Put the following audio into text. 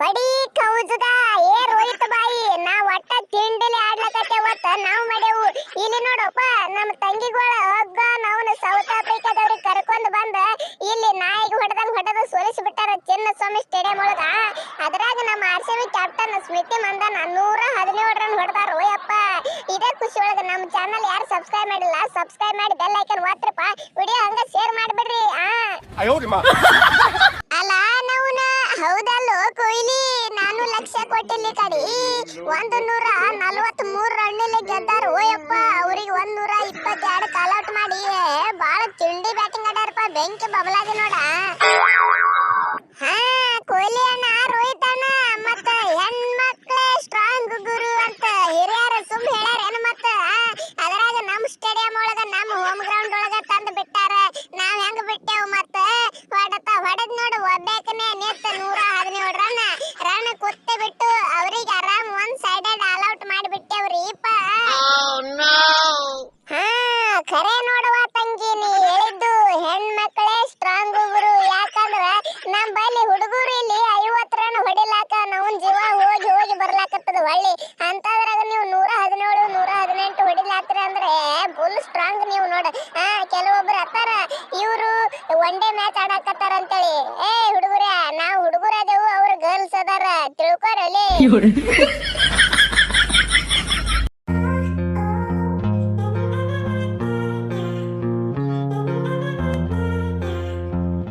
ಪಡಿ ಕೌಜುಗ ಏ ರೋಹಿತ್ ಬಾಯಿ. ನಾ ಒಟ್ಟ ತಿಂಡಿಲಿ ಆಡ್ಲಕತ್ತೆ ಒತ್ತ ನಾವು ಮಾಡ್ಯವು. ಇಲ್ಲಿ ನೋಡಪ್ಪ ನಮ್ಮ ತಂಗಿಗಳ ಹಗ್ಗ ನಾವು ಸೌತ್ ಆಫ್ರಿಕಾದವ್ರಿಗೆ ಕರ್ಕೊಂಡ್ ಬಂದ ಇಲ್ಲಿ ನಾಯಿಗೆ ಹೊಡೆದಂಗ್ ಹೊಡೆದು ಸೋಲಿಸಿ ಬಿಟ್ಟಾರ ಚಿನ್ನ ಸ್ವಾಮಿ ಸ್ಟೇಡಿಯಂ ಒಳಗ. ಅದ್ರಾಗ ನಮ್ಮ R C B captain Smriti Mandhana ನೂರ ಹದಿನೇಳು ರನ್ ಹೊಡೆದಾರ. ಓಯಪ್ಪ ಇದೇ ಖುಷಿ ಒಳಗ ನಮ್ಮ ಚಾನಲ್ ಯಾರು ಸಬ್ಸ್ಕ್ರೈಬ್ ಮಾಡಿಲ್ಲ ಸಬ್ಸ್ಕ್ರೈಬ್ ಮಾಡಿ ಬೆಲ್ ಐಕನ್ ಒತ್ತರಪ್ಪ ವಿಡಿಯೋ ಹಂಗ ಶೇರ್ ಮಾಡ್ಬಿಡ್ರಿ ಆ. ಅಲ್ಲ ನಾವು ಹೌದಾ ಲಕ್ಷ ಕೊಟ್ಟಿಲ್ಲಿ ಕಡಿ. ಒಂದು ನೂರ ನಲ್ವತ್ ಮೂರ್ ರನ್ನಲ್ಲಿ ಗೆದ್ದಾರ ಓಯಪ್ಪ. ಅವ್ರಿಗೆ ಒಂದ್ ನೂರ ಇಪ್ಪತ್ತೆರಡು ಕಾಲ್ಔಟ್ ಮಾಡಿ. ಬಾಳ ತಿಂಡಿ ಬ್ಯಾಟಿಂಗ್ ಆಡ್ಯಾರಪ್ಪ. ಬೆಂಕಿ ಬಬಲಾಗಿ ನೋಡ. ಹಾ, ಕೊಹ್ಲಿ ಅಣ್ಣ. ಬರ್ಲಾಕತ್ತದ ಹೊಳ್ಳಿ ಅಂತದ್ರಾಗ ನೀವು ನೂರ ಹದಿನೇಳು, ನೂರ ಹದಿನೆಂಟು ಹೊಡಿಲಾತ್ರ ಅಂದ್ರೆ ಫುಲ್ ಸ್ಟ್ರಾಂಗ್ ನೀವು ನೋಡ. ಹಾ ಕೆಲವೊಬ್ರು ಅತ್ತಾರ, ಇವ್ರು ಒನ್ ಡೇ ಮ್ಯಾಚ್ ಆಡಾಕತ್ತಾರ ಅಂತೇಳಿ. ಏ ಹುಡುಗರ, ನಾವು ಹುಡುಗರ ಅದೇವು ಅವ್ರ ಗರ್ಲ್ಸ್ ಅದಾರ. ತಿಳ್ಕೊರಲಿ.